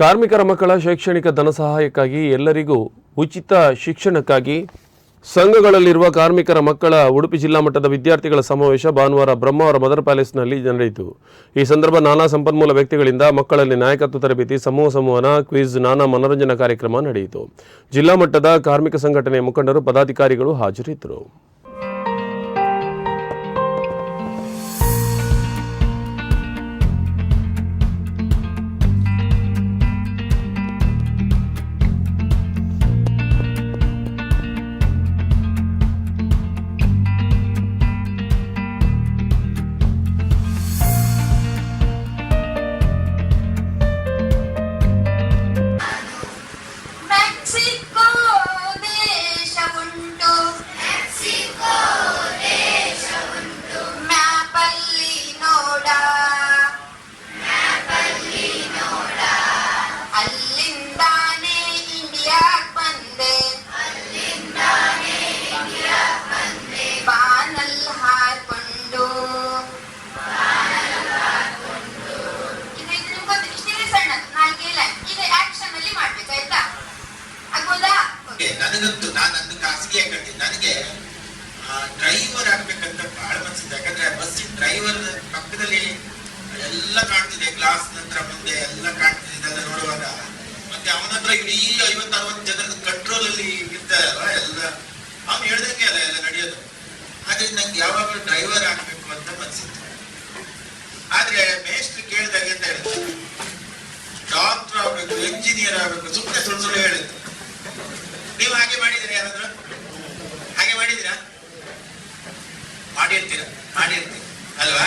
ಕಾರ್ಮಿಕರ ಮಕ್ಕಳ ಶೈಕ್ಷಣಿಕ ಧನ ಸಹಾಯಕ್ಕಾಗಿ ಎಲ್ಲರಿಗೂ ಉಚಿತ ಶಿಕ್ಷಣಕ್ಕಾಗಿ ಸಂಘಗಳಲ್ಲಿರುವ ಕಾರ್ಮಿಕರ ಮಕ್ಕಳ ಉಡುಪಿ ಜಿಲ್ಲಾ ಮಟ್ಟದ ವಿದ್ಯಾರ್ಥಿಗಳ ಸಮಾವೇಶ ಭಾನುವಾರ ಬ್ರಹ್ಮಾವರ ಮದರ್ ಪ್ಯಾಲೇಸ್ನಲ್ಲಿ ನಡೆಯಿತು. ಈ ಸಂದರ್ಭ ನಾನಾ ಸಂಪನ್ಮೂಲ ವ್ಯಕ್ತಿಗಳಿಂದ ಮಕ್ಕಳಲ್ಲಿ ನಾಯಕತ್ವ ತರಬೇತಿ, ಸಮೂಹ ಸಂವಹನ ಕ್ವಿಜ್, ನಾನಾ ಮನೋರಂಜನಾ ಕಾರ್ಯಕ್ರಮ ನಡೆಯಿತು. ಜಿಲ್ಲಾ ಮಟ್ಟದ ಕಾರ್ಮಿಕ ಸಂಘಟನೆಯ ಮುಖಂಡರು, ಪದಾಧಿಕಾರಿಗಳು ಹಾಜರಿದ್ದರು. ನನಗಂತೂ ನಾನು ಅದನ್ನು ಖಾಸಗಿ ಆಗಿ ನನಗೆ ಡ್ರೈವರ್ ಆಗ್ಬೇಕಂತ ಬಹಳ ಮನಸ್ಸಿದೆ ಯಾಕಂದ್ರೆ ಬಸ್ಸಿನ ಡ್ರೈವರ್ ಪಕ್ಕದಲ್ಲಿ ಎಲ್ಲ ಕಾಣ್ತಿದೆ. ಗ್ಲಾಸ್ ನಂತರ ಮುಂದೆ ಎಲ್ಲ ಕಾಣ್ತಿದೆ. ಇದೆಲ್ಲ ನೋಡುವಾಗ ಮತ್ತೆ ಅವನ ಹತ್ರ ಇಡೀ ಐವತ್ತು, ಅರವತ್ತು ಜನರ ಕಂಟ್ರೋಲ್ ಅಲ್ಲಿ ಇರ್ತಾರಲ್ಲ ಎಲ್ಲ. ಅವ್ನು ಹೇಳ್ದಂಗೆ ಅಲ್ಲ ಎಲ್ಲ ನಡೆಯೋದು. ಆದ್ರೆ ನಂಗೆ ಯಾವಾಗಲೂ ಡ್ರೈವರ್ ಆಗ್ಬೇಕು ಅಂತ ಮನ್ಸಿತ್ತು. ಆದ್ರೆ ಮೇಷ್ಟ್ರು ಕೇಳಿದಾಗ ಅಂತ ಹೇಳಿದ್ರು. ಡಾಕ್ಟರ್ ಆಗ್ಬೇಕು ಎಂಜಿನಿಯರ್ ಆಗ್ಬೇಕು ಸುಮ್ಮನೆ ಸುಳ್ಳು ಸುಳ್ಳು ಹೇಳಿದ್ರು. ನೀವು ಹಾಗೆ ಮಾಡಿದ್ರಿ ಯಾರಾದ್ರೂ? ಹಾಗೆ ಮಾಡಿದ್ರಾ ಮಾಡಿರ್ತೀರ ಮಾಡಿರ್ತೀರ ಅಲ್ವಾ?